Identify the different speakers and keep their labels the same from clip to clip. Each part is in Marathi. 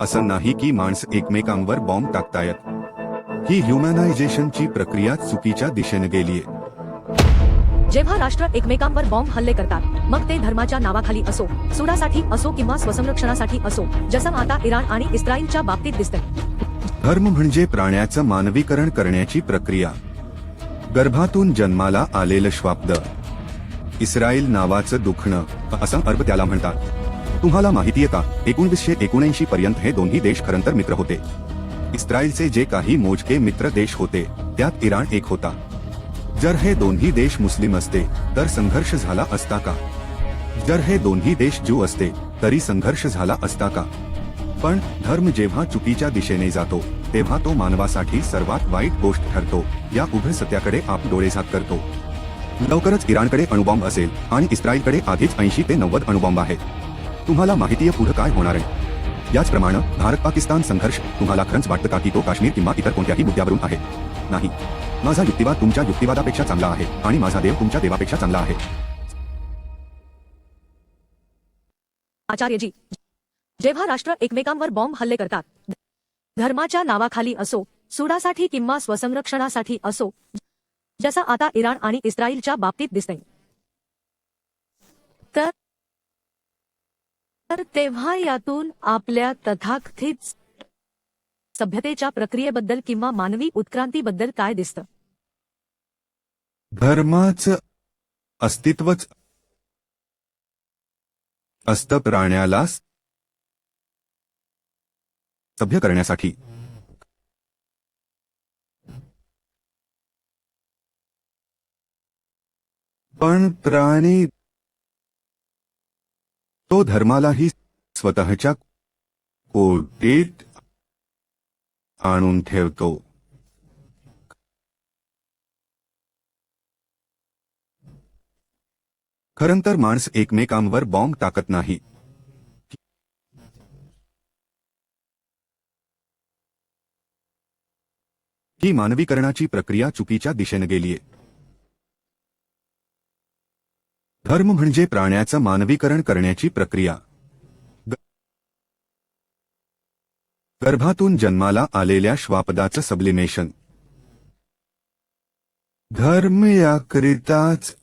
Speaker 1: असं नाही की माणसं एकमेकांवर बॉम्ब टाकतायत. ही ह्युमॅनायझेशनची प्रक्रिया चुकीच्या दिशेने गेलीये.
Speaker 2: जेव्हा राष्ट्र एकमेकांवर बॉम्ब हल्ले करतात मग ते धर्माच्या नावाखाली असो सुडासाठी असो किंवा स्वसंरक्षणासाठी असो जसं आता इराण आणि इस्रायलच्या बाबतीत दिसतंय.
Speaker 1: धर्म म्हणजे प्राण्याचं मानवीकरण करण्याची प्रक्रिया. गर्भातून जन्माला आलेलं श्वापद इस्रायल नावाचं दुखणं असं अर्थ त्याला म्हणतात. तुम्हाला माहितीये का एकोणीसशे एकोणऐंशी पर्यंत हे दोन्ही देश खरंतर मित्र होते. इस्रायलचे जे काही मोजके मित्र देश होते त्यात इराण एक होता. जर हे दोन्ही देश मुस्लिम असते तर संघर्ष झाला असता का? जर हे दोन्ही देश ज्यू असते तरी संघर्ष झाला असता का? पण धर्म जेव्हा चुकीच्या दिशेने जातो तेव्हा तो मानवासाठी सर्वात वाईट गोष्ट ठरतो या उभय सत्याकडे आप डोळेझात करतो. लवकरच इराणकडे अणुबॉम्ब असेल आणि इस्रायलकडे आधीच ऐंशी ते नव्वद अणुबॉम्ब आहेत. तुम्हाला माहितीये पुढे काय होणार आहे. याचप्रमाणे भारत पाकिस्तान संघर्ष तुम्हाला खरंच वाटतं का की तो काश्मीर किंवा इतर कोणत्याही मुद्द्यावरून आहे? नाही. माझा युक्तिवाद तुमच्या युक्तिवादापेक्षा चांगला आहे आणि माझा देव तुमच्या देवापेक्षा चांगला आहे.
Speaker 2: आचार्यजी जेव्हा राष्ट्र एकमेकांवर बॉम्ब हल्ले करतात धर्माच्या नावाखाली असो सुडासाठी किंवा स्वसंरक्षणासाठी असो जसं आता इराण आणि इस्रायलच्या बाबतीत दिसतंय. तर तर तेव्हा यातून आपल्या तथाकथित सभ्यतेच्या प्रक्रियेबद्दल किंवा मानवी उत्क्रांतीबद्दल काय दिसतं?
Speaker 1: धर्माच अस्तित्वच असतं प्राण्याला सभ्य करण्यासाठी. पण प्राणी तो धर्मालाही स्वतःच्या कोटीत आणून ठेवतो. खरं तर माणस एकमेकांवर बॉम्ब टाकत नाही. ही मानवीकरणाची प्रक्रिया चुकीच्या दिशेने गेलीये. धर्म म्हणजे प्राण्याचं मानवीकरण करण्याची प्रक्रिया. गर्भातून जन्माला आलेल्या श्वापदाचं सबलिमेशन. धर्म याकरिताच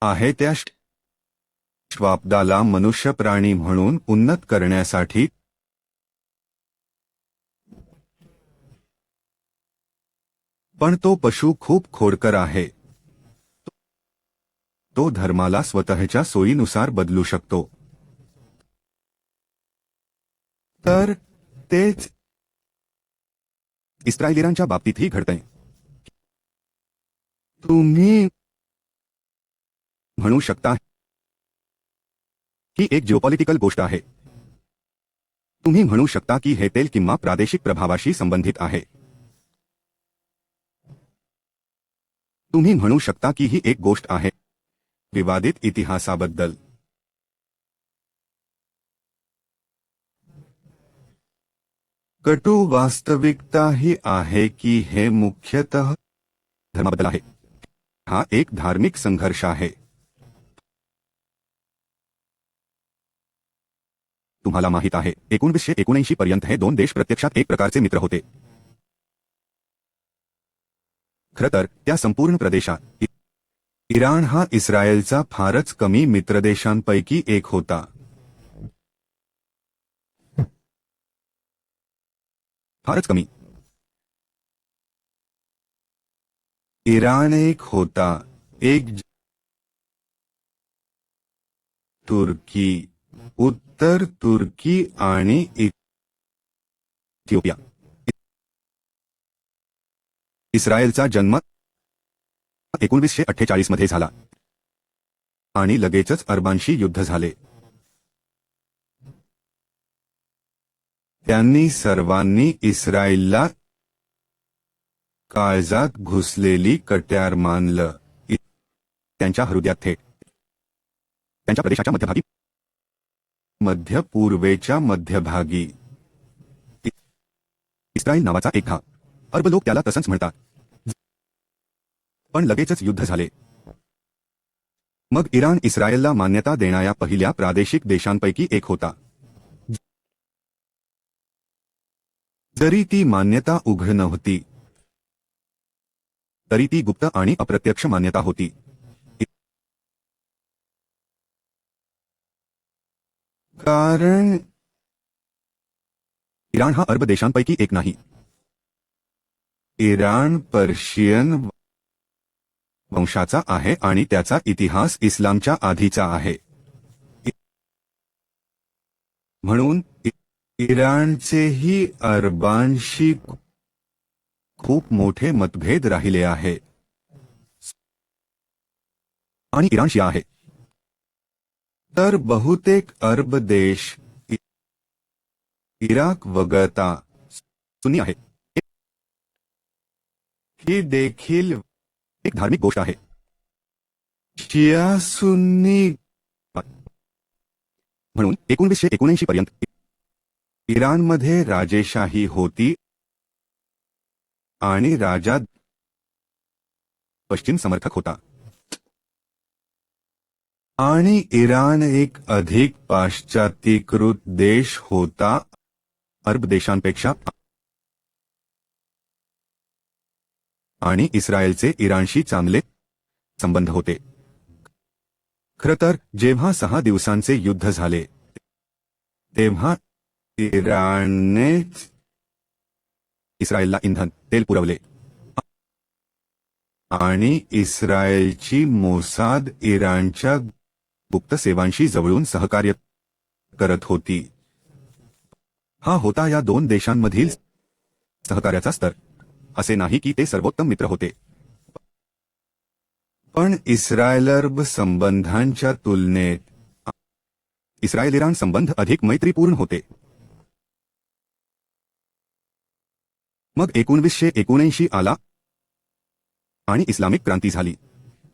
Speaker 1: आहे त्या श्वापदाला मनुष्य प्राणी म्हणून उन्नत करण्यासाठी पण तो पशु खूप खोडकर आहे. तो धर्माला स्वतःच्या सोयीनुसार बदलू शकतो. तर तेच इस्रायलिरांच्या बाबतीतही घडतंय. तुम्ही म्हणू शकता ही एक जिओपॉलिटिकल गोष्ट आहे. तुम्ही म्हणू शकता की हे तेल किंवा प्रादेशिक प्रभावाशी संबंधित आहे. तुम्ही म्हणू शकता की ही एक गोष्ट आहे. विवादित इतिहासाबद्दल। कटू वास्तविकता ही आहे की हे मुख्यतः धर्माबद्दल आहे. हा एक धार्मिक संघर्ष आहे. तुम्हाला माहित आहे, एकोणीसशे एकोणऐंशी पर्यंत हे दोन देश प्रत्यक्षात एक प्रकारचे मित्र होते. खरं तर, त्या संपूर्ण प्रदेशात इराण हा इस्रायलचा फारच कमी मित्रदेशांपैकी एक होता. फारच कमी. इराण एक होता. एक तुर्की उत्तर तुर्की आणि इथिओपिया. इस्रायलचा जन्म एकोणीसशे अठ्ठेचाळीसमध्ये झाला. आणि लगेचच अरबांशी युद्ध झाले. त्यांनी सर्वांनी इस्रायलला काळजात घुसलेली कट्यार मानलं. त्यांच्या हृदयात थेट. त्यांच्या प्रदेशाच्या मध्यभागी. मध्य पूर्वेच्या मध्यभागी. इस्रायल नावाचा एक हा अर्ब लोक त्याला तसंच म्हणतात. पण लगेचच युद्ध झाले. मग इराण इस्रायलला मान्यता देणाऱ्या पहिल्या प्रादेशिक देशांपैकी एक होता. जरी ती मान्यता उघड नव्हती तरी ती गुप्त आणि अप्रत्यक्ष मान्यता होती. कारण इराण हा अरब देशांपैकी एक नाही. इराण पर्शियन वंशाचा आहे आणि त्याचा इतिहास इस्लामच्या आधीचा आहे. म्हणून इराणचेही अरबांशी खूप मोठे मतभेद राहिले आहे. आणि इराणशी आहे. तर बहुतेक अरब देश इराक वगळता सुनी आहे. ही देखील एक धार्मिक गोष्ट आहे. शिया सुन्नी. म्हणून एकोणीसशे एकोणऐंशी पर्यंत इराणमध्ये राजेशाही होती आणि राजा पश्चिम समर्थक होता. आणि इराण एक अधिक पाश्चात्यीकृत देश होता. अरब देशांपेक्षा आणि इस्रायलचे इराणशी चांगले संबंध होते. खरं तर जेव्हा सहा दिवसांचे युद्ध झाले तेव्हा इराणने इस्रायलला इंधन तेल पुरवले. आणि इस्रायलची मोसाद इराणच्या गुप्त सेवांशी जवळून सहकार्य करत होती. हा होता या दोन देशांमधील सहकार्याचा स्तर. असे नाही की ते सर्वोत्तम मित्र होते. पण इस्रायलर्ब संबंधांच्या तुलनेत इस्रायल इराण संबंध अधिक मैत्रीपूर्ण होते. मग एकोणवीसशे एकोणऐंशी आला आणि इस्लामिक क्रांती झाली.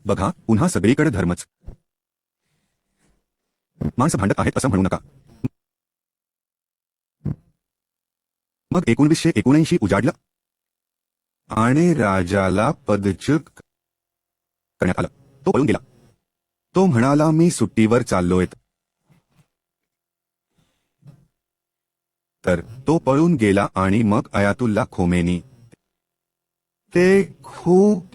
Speaker 1: बघा पुन्हा सगळीकडे धर्मच. माणसं भांडत आहेत असं म्हणू नका. मग एकोणवीसशे एकोणऐंशी उजाडलं. आणि राजाला पदच्युत करण्यात आलं. तो पळून गेला. तो म्हणाला मी सुट्टीवर चाललोय. तर तो पळून गेला आणि मग अयातुल्ला खोमेनी. ते खूप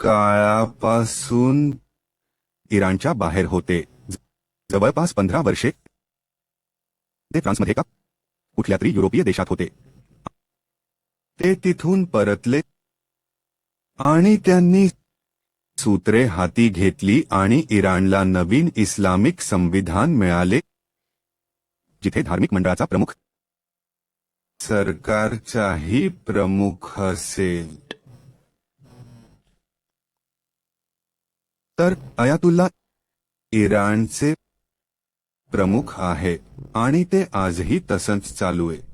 Speaker 1: काळापासून इराणच्या बाहेर होते. जवळपास पंधरा वर्षे ते फ्रान्समध्ये का कुठल्या तरी युरोपीय देशात होते. ते तिथून परतले आणि त्यांनी सूत्रे हाती घेतली आणि इराणला नवीन इस्लामिक संविधान मिळाले जिथे धार्मिक मंडळाचा प्रमुख सरकारचाही प्रमुख असेल. तर अयातुल्ला इराणचे प्रमुख आहे आणि ते आजही तसंच चालू आहे.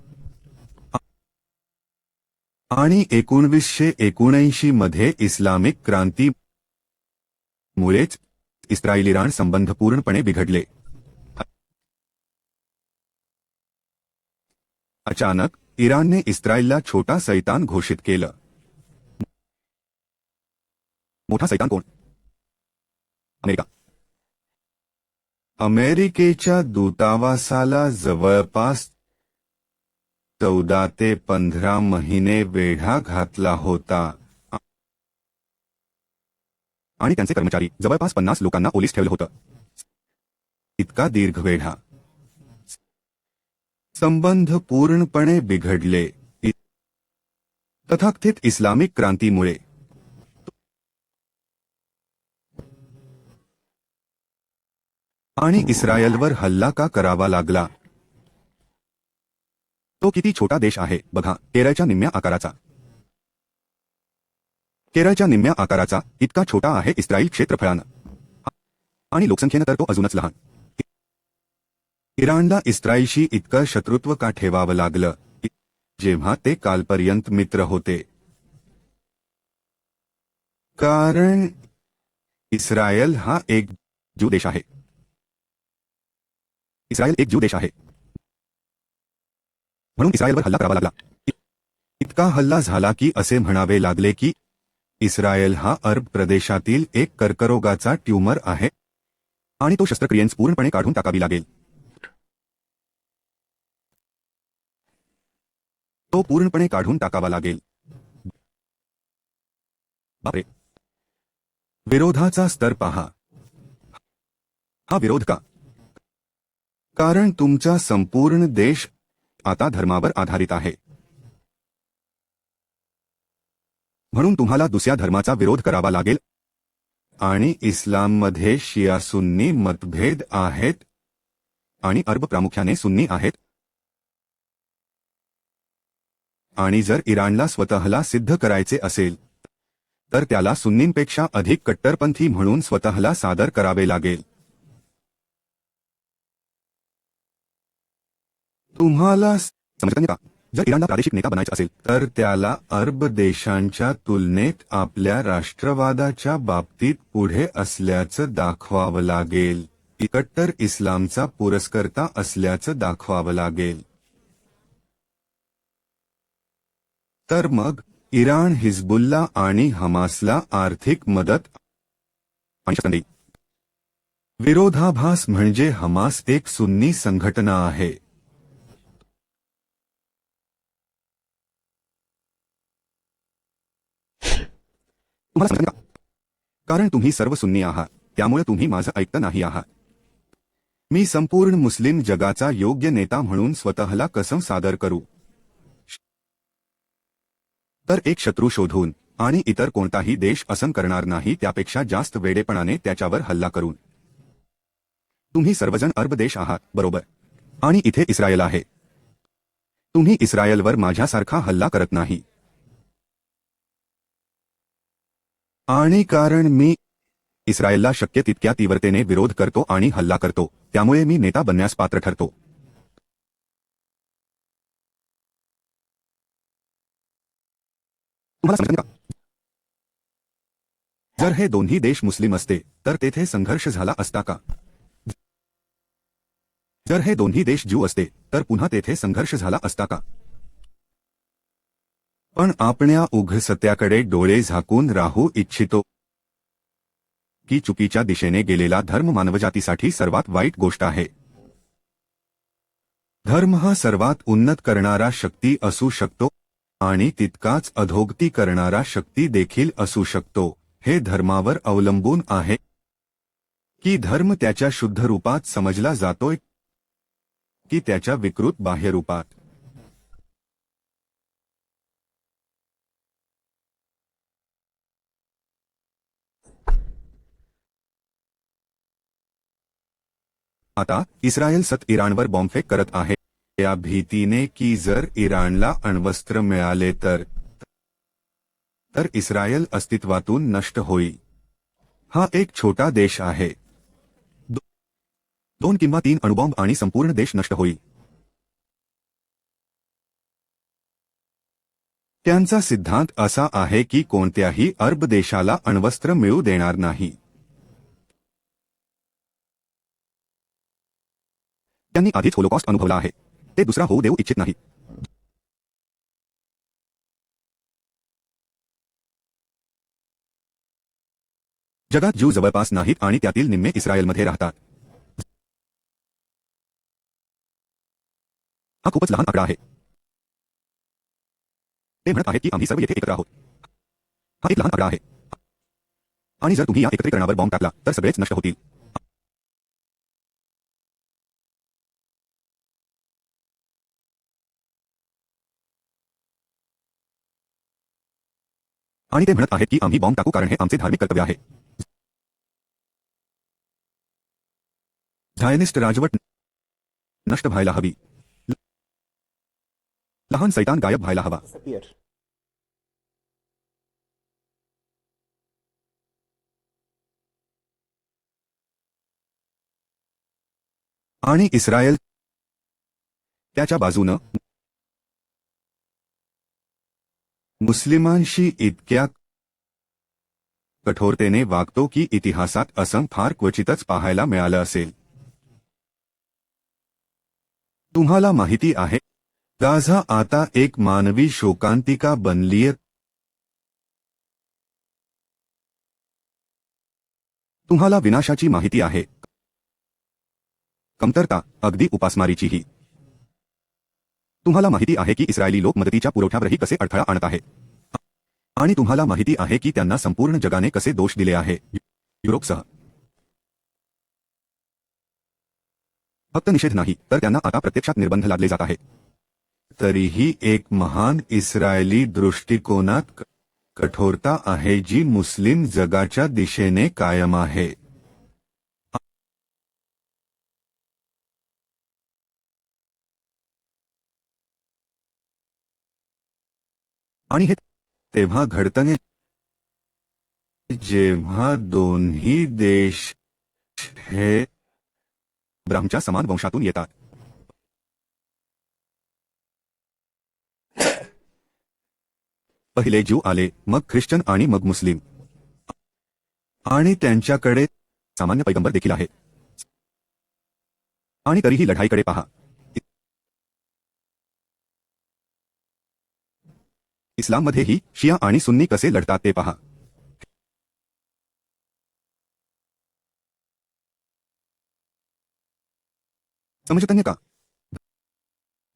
Speaker 1: आणि एकोणवीसशे एकोणऐंशी मध्ये इस्लामिक क्रांती मुळेच इस्रायल इराण संबंध पूर्णपणे बिघडले. अचानक इराणने इस्रायलला छोटा सैतान घोषित केलं. मोठा सैतान कोण? अमेरिका. अमेरिकेच्या दूतावासाला जवळपास चौदा ते पंधरा महिने वेढा घातला होता. आणि त्यांचे कर्मचारी जवळपास पन्नास लोकांना पोलीस ठेवलं होतं. इतका दीर्घ वेढा. संबंध पूर्णपणे बिघडले. तथाकथित इस्लामिक क्रांतीमुळे. आणि इस्रायलवर हल्ला का करावा लागला? तो किती छोटा देश आहे बघा केरळच्या निम्म्या आकाराचा. केरळच्या निम्म्या आकाराचा इतका छोटा आहे इस्रायल क्षेत्रफळानं. आणि लोकसंख्येनं तर तो अजूनच लहान. इराणला इस्रायलशी इतकं शत्रुत्व का ठेवावं लागलं? जेव्हा ते कालपर्यंत मित्र होते. कारण इस्रायल हा एक ज्यू देश आहे. इस्रायल एक ज्यू देश आहे. म्हणून इस्रायलवर हल्ला करावा लागला. इतका हल्ला झाला की असे म्हणावे लागले की इस्रायल हा अरब प्रदेशातील एक कर्करोगाचा ट्यूमर आहे आणि तो शस्त्रक्रियेस पूर्णपणे काढून टाकावी लागेल. तो पूर्णपणे काढून टाकावा लागेल. बापरे. विरोधाचा स्तर पहा. हा विरोध का? कारण तुमचा संपूर्ण देश आता धर्मावर आधारित आहे. म्हणून तुम्हाला दुसऱ्या धर्माचा विरोध करावा लागेल. आणि इस्लाममध्ये शिया सुन्नी मतभेद आहेत. आणि अरब प्रामुख्याने सुन्नी आहेत. आणि जर इराणला स्वतःला सिद्ध करायचे असेल तर त्याला सुन्नींपेक्षा अधिक कट्टरपंथी म्हणून स्वतःला सादर करावे लागेल. तुम्हाला समजतं का? जर इराणला प्रादेशिक नेता बनायचा असेल तर त्याला अरब देशांच्या तुलनेत आपल्या राष्ट्रवादाच्या बाबतीत पुढे असल्याचं दाखवावं लागेल. इकट्टर इस्लामचा पुरस्कर्ता असल्याचं दाखवावं लागेल. तर मग इराण हिजबुल्ला आणि हमासला आर्थिक मदत विरोधाभास म्हणजे हमास एक सुन्नी संघटना आहे. तुम्हाला का? कारण तुम्ही सर्व सुन्नी आहात त्यामुळे तुम्ही माझं ऐकतं नाही आहात. मी संपूर्ण मुस्लिम जगाचा योग्य नेता म्हणून स्वतःला कसं सादर करू. तर एक शत्रू शोधून आणि इतर कोणताही देश असं करणार नाही त्यापेक्षा जास्त वेडेपणाने त्याच्यावर हल्ला करून. तुम्ही सर्वजण अरब देश आहात बरोबर. आणि इथे इस्रायल आहे. तुम्ही इस्रायलवर माझ्यासारखा हल्ला करत नाही. आणि कारण मी इस्रायलला शक्य तितक्या तीव्रतेने विरोध करतो आणि हल्ला करतो. त्यामुळे मी नेता बनण्यास पात्र ठरतो. जर हे दोन्ही देश मुस्लिम असते, तर तेथे संघर्ष झाला असता का? जर हे दोन्ही देश ज्यू असते, तर पुन्हा तेथे संघर्ष झाला असता का? पण आपण्या उघसत्याकडे डोळे झाकून राहू इच्छितो. की चुकीच्या दिशेने गेलेला धर्म मानवजातीसाठी सर्वात वाईट गोष्ट आहे. धर्म हा सर्वात उन्नत करणारा शक्ती असू शकतो आणि तितकाच अधोगती करणारा शक्ती देखील असू शकतो हे धर्मावर अवलंबून आहे. की धर्म त्याच्या शुद्ध रूपात समजला जातोय की त्याच्या विकृत बाह्यरूपात आता इस्रायल सत इराणवर बॉम्बफेक करत आहे. या भीतीने की जर इराणला अण्वस्त्र मिळाले तर तर इस्रायल अस्तित्वातून नष्ट होईल. हा एक छोटा देश आहे. दो- दोन किंवा तीन अणुबॉम्ब आणि संपूर्ण देश नष्ट होईल. त्यांचा सिद्धांत असा आहे की कोणत्याही अरब देशाला अण्वस्त्र मिळू देणार नाही. त्यांनी आधीच होलोकॉस्ट अनुभवला आहे. ते दुसरा होऊ देऊ इच्छित नाहीत जगात ज्यू जवळपास नाहीत आणि त्यातील निम्मे इस्रायलमध्ये राहतात. हा खूपच लहान आकडा आहे. ते म्हणत आहेत की आम्ही सर्व येथे एकत्र आहोत. हा एक लहान आकडा आहे. आणि जर तुम्ही या एकत्रीकरणावर बॉम्ब टाकला, तर सगळेच नष्ट होतील. आणि ते म्हणत आहेत की आम्ही बॉम्ब टाकू कारण हे आमचे धार्मिक कर्तव्य आहे. झायनिस्ट राजवट नष्ट व्हायला हवी. लहान सैतान गायब व्हायला हवा. आणि इस्रायल त्याच्या बाजूनं मुस्लिमांशी इतक्या कठोरतेने वागतो की इतिहासात असं फार क्वचितच पाहायला मिळालं असेल. तुम्हाला माहिती आहे गाझा आता एक मानवी शोकांतिका बनलीय. तुम्हाला विनाशाची माहिती आहे. कमतरता अगदी उपासमारीचीही. तुम्हाला माहिती आहे की इस्रायली लोक मदतीच्या पुरवठ्यावरही कसे अडथळा आणत आहे. आणि तुम्हाला माहिती आहे की त्यांना संपूर्ण जगाने कसे दोष दिले आहे. युरोपसह. फक्त निषेध नाही तर त्यांना आता प्रत्यक्षात निर्बंध लागले जात आहे तरीही एक महान इस्रायली दृष्टिकोनात कठोरता आहे जी मुस्लिम जगाच्या दिशेने कायम आहे. आणि हे तेव्हा घडतने जेव्हा दोन्ही देश हे ब्राह्मच्या समान वंशातून येतात. पहिले ज्यू आले मग ख्रिश्चन आणि मग मुस्लिम. आणि त्यांच्याकडे सामान्य पैगंबर देखील आहे. आणि तरीही लढाईकडे पहा. इस्लाममध्येही शिया आणि सुन्नी कसे लढतात ते पहा. समजतन्य का?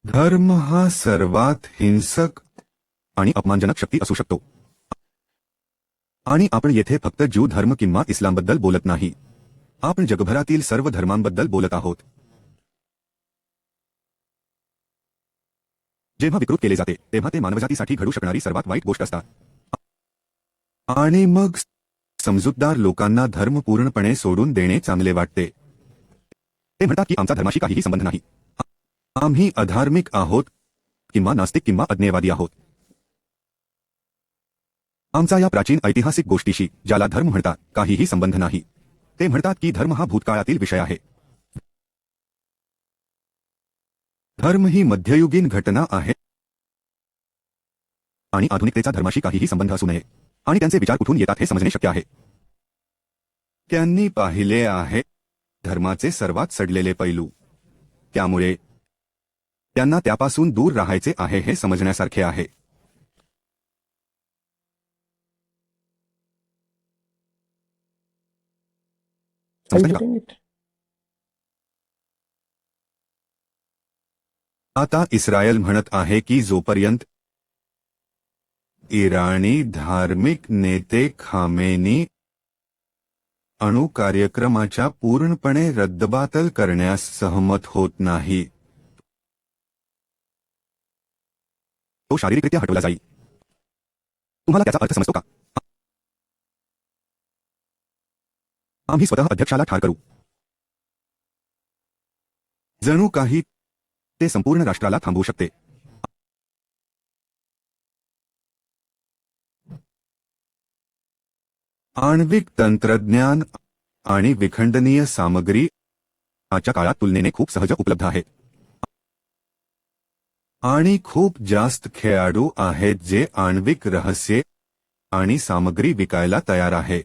Speaker 1: धर्म हा सर्वात हिंसक आणि अपमानजनक शक्ती असू शकतो. आणि आपण येथे फक्त ज्यू धर्म किंवा इस्लामबद्दल बोलत नाही. आपण जगभरातील सर्व धर्मांबद्दल बोलत आहोत. जेव्हा विकृत केले जाते तेव्हा ते मानवजातीसाठी घडू शकणारी सर्वात वाईट गोष्ट असतात. आणि मग समजूतदार लोकांना धर्म पूर्णपणे सोडून देणे चांगले वाटते. ते म्हणतात की आमचा धर्माशी काहीही संबंध नाही. आम्ही अधार्मिक आहोत किंवा नास्तिक किंवा अज्ञेयवादी आहोत. आमचा या प्राचीन ऐतिहासिक गोष्टीशी ज्याला धर्म म्हणतात काहीही संबंध नाही. ते म्हणतात की धर्म हा भूतकाळातील विषय आहे. धर्म ही मध्ययुगीन घटना आहे. आणि आधुनिकतेचा धर्माशी काहीही संबंध असू नये. आणि त्यांचे विचार कुठून येतात हे समजणे शक्य आहे. त्यांनी पाहिले आहे धर्माचे सर्वात सडलेले पैलू. त्यामुळे त्यांना त्यापासून दूर राहायचे आहे हे समजण्यासारखे आहे.
Speaker 3: Are
Speaker 1: आता इस्रायल म्हणत आहे की जोपर्यंत इराणी धार्मिक नेते खामेनी अणु कार्यक्रमाच्या पूर्णपणे रद्दबातल करण्यास सहमत होत नाही तो शारीरिकरित्या हटवला जाईल. तुम्हाला त्याचा अर्थ समजतो का? आम्ही स्वतः अध्यक्षाला ठार करू. जणू काही ते संपूर्ण राष्ट्राला थांबवू शकते. आण्विक तंत्रज्ञान आणि विखंडनीय सामग्री आजच्या काळात तुलनेने खूप सहज उपलब्ध आहे. आणि खूप जास्त खेळाडू आहेत जे आण्विक रहस्ये आणि सामग्री विकायला तयार आहे.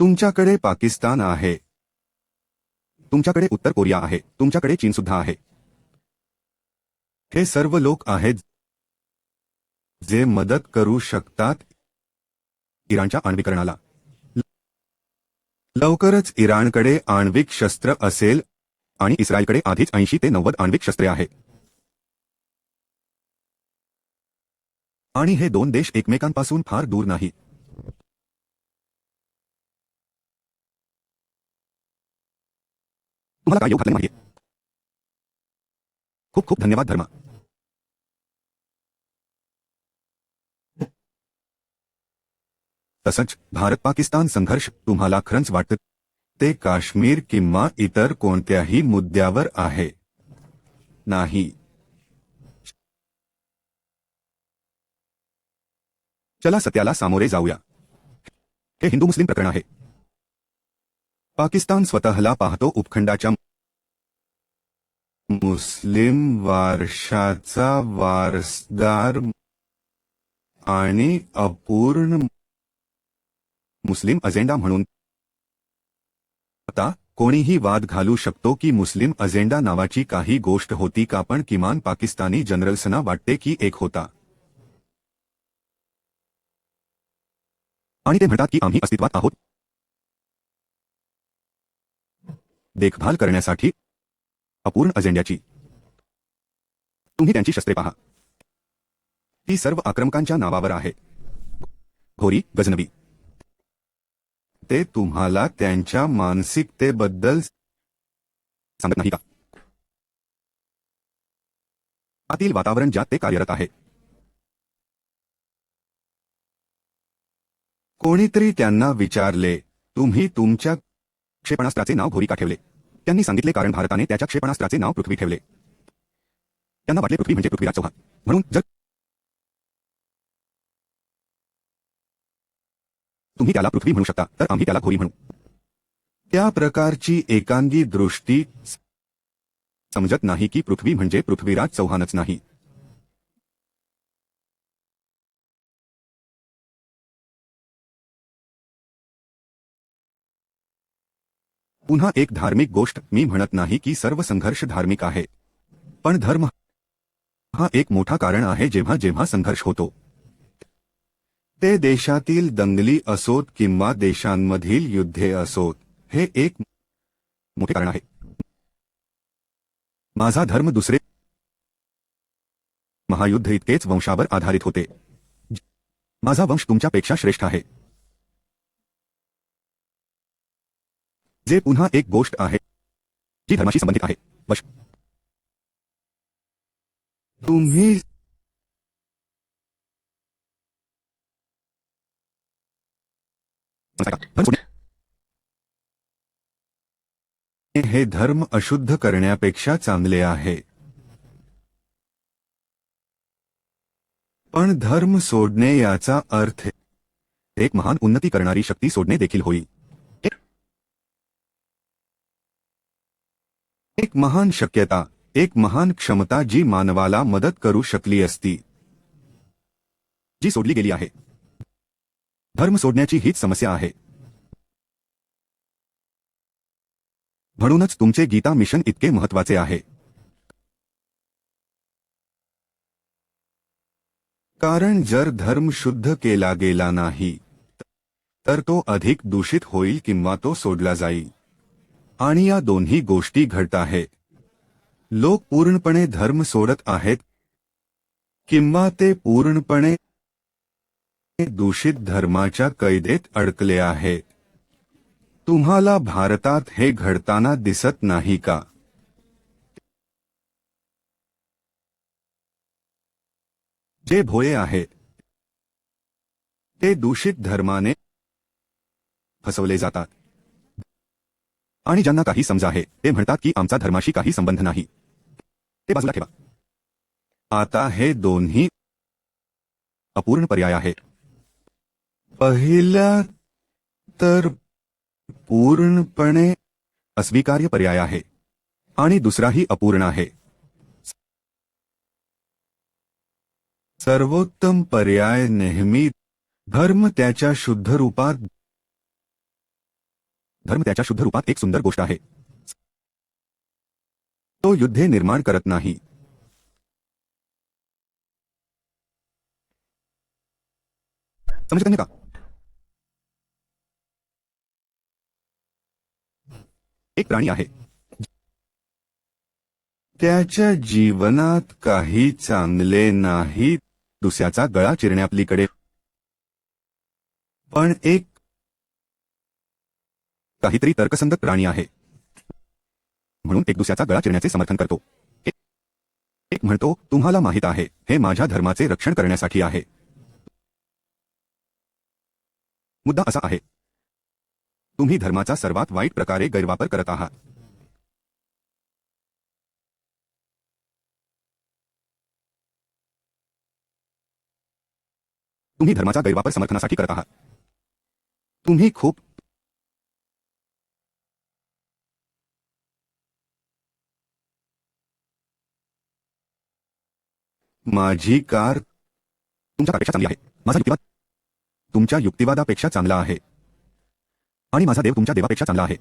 Speaker 1: तुमच्याकडे पाकिस्तान आहे. तुमच्याकडे उत्तर कोरिया आहे. तुमच्याकडे चीन सुद्धा आहे. हे सर्व लोक आहेत जे मदत करू शकतात इराणच्या आण्विकरणाला लवकरच इराणकडे आण्विक शस्त्र असेल आणि इस्रायलकडे आधीच ऐंशी ते नव्वद आण्विक शस्त्रे आहेत. आणि हे दोन देश एकमेकांपासून फार दूर नाही. तुम्हाला काय योग माहिती खूप खूप धन्यवाद धर्मा. तसंच भारत पाकिस्तान संघर्ष तुम्हाला खरंच वाटत? ते काश्मीर किंवा इतर कोणत्याही मुद्द्यावर आहे. नाही. चला सत्याला सामोरे जाऊया. हे हिंदू मुस्लिम प्रकरण आहे. पाकिस्तान स्वतःला पाहतो उपखंडाच्या मुस्लिम वारशाचा वारसदार आणि अपूर्ण मुस्लिम अजेंडा म्हणून आता कोणीही वाद घालू शकतो की मुस्लिम अजेंडा नावाची काही गोष्ट होती का पण किमान पाकिस्तानी जनरल्सना वाटते की एक होता. आणि ते म्हणतात की आम्ही अस्तित्वात आहोत. देखभाल करण्यासाठी अपूर्ण अजेंड्याची. तुम्ही त्यांची शस्त्रे पहा. ती सर्व आक्रमकांच्या नावावर आहे. घोरी गजनबी ते तुम्हाला त्यांच्या मानसिकतेबद्दल सांगत नाही का? आतील वातावरण ज्यात ते कार्यरत आहे. कोणीतरी त्यांना विचारले तुम्ही तुमच्या क्षेपणास्त्राचे नाव घोरी का ठेवले त्यांनी सांगितले कारण भारताने त्याच्या क्षेपणास्त्राचे नाव पृथ्वी ठेवले. त्यांना वाटले पृथ्वी म्हणजे पृथ्वीराज चौहान. म्हणून जर तुम्ही त्याला पृथ्वी म्हणू शकता तर आम्ही त्याला घोरी म्हणू. त्या प्रकारची एकांगी दृष्टी समजत नाही की पृथ्वी म्हणजे पृथ्वीराज चौहानच नाही. पुन्हा एक धार्मिक गोष्ट. मी म्हणत नाही की सर्व संघर्ष धार्मिक आहे. पण धर्म हा एक मोठा कारण आहे जेव्हा जेव्हा संघर्ष होतो. ते देशातील दंगली असोत किंवा देशांमधील युद्धे असोत हे एक मोठे कारण आहे. माझा धर्म दुसरे महायुद्ध इतकेच वंशावर आधारित होते. माझा वंश तुमच्यापेक्षा श्रेष्ठ आहे. जे पुन्हा एक गोष्ट आहे जी धर्माशी संबंधित आहे. वश तुम्ही हे धर्म अशुद्ध करण्यापेक्षा चांगले आहे. पण धर्म सोडणे याचा अर्थ एक महान उन्नती करणारी शक्ती सोडणे देखील होईल एक महान शक्यता एक महान क्षमता जी मानवाला मदत करू शकली असती. जी सोडली गेली आहे. धर्म सोडण्याची हीच समस्या आहे. म्हणूनच तुमचे गीता मिशन इतके महत्त्वाचे आहे. कारण जर धर्म शुद्ध केला गेला नाही तर तो अधिक दूषित होईल किंवा तो सोडला जाईल. आणि या दोन्ही गोष्टी घडत आहेत लोक पूर्णपणे धर्म सोडत आहेत. किंवा ते पूर्णपणे दूषित धर्माच्या कैदेत अडकले आहे. तुम्हाला भारतात हे घडताना दिसत नाही का? जे भोळे आहे. ते दूषित धर्माने फसवले जातात. आणि ज्यांना काही समजा आहे ते म्हणतात की आमचा धर्माशी काही संबंध नाही. ते बाजूला ठेवा. आता हे दोन्ही अपूर्ण पर्याय आहेत पहिला तर पूर्णपणे अस्वीकार्य पर्याय आहे आणि दुसराही अपूर्ण आहे. सर्वोत्तम पर्याय नेहमी धर्म त्याच्या शुद्ध रूपात धर्म त्याच्या शुद्ध रूपात एक सुंदर गोष्ट आहे. तो युद्धे निर्माण करत नाही. समजत का? एक प्राणी आहे. त्याच्या जीवनात काही चांगले नाही दुसऱ्याचा गळा चिरण्यापलीकडे पण एक काहीतरी तर्कसंगत प्राणी आहे. म्हणून एक दुसऱ्याचा गळा चिरण्याचे समर्थन करतो. एक- म्हणतो, तुम्हाला माहित आहे, हे माझ्या धर्माचे रक्षण करण्यासाठी आहे. मुद्दा असा आहे. तुम्ही धर्माचा सर्वात वाईट प्रकारे गैरवापर करत आहात. तुम्ही धर्माचा गैरवापर समर्थनासाठी करत आहात. तुम्ही खूप माझी कार तुमच्या कारपेक्षा चांगली आहे. माझा युक्तिवाद तुमच्या युक्तिवादापेक्षा चांगला आहे. आणि माझा देव तुमच्या देवापेक्षा चांगला आहे.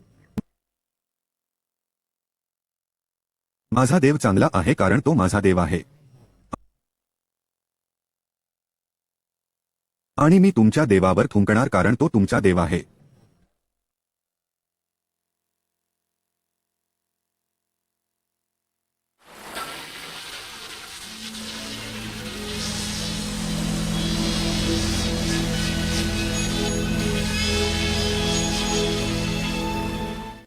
Speaker 1: माझा देव चांगला आहे कारण तो माझा देव आहे. आणि मी तुमच्या देवावर थुंकणार कारण तो तुमचा देव आहे.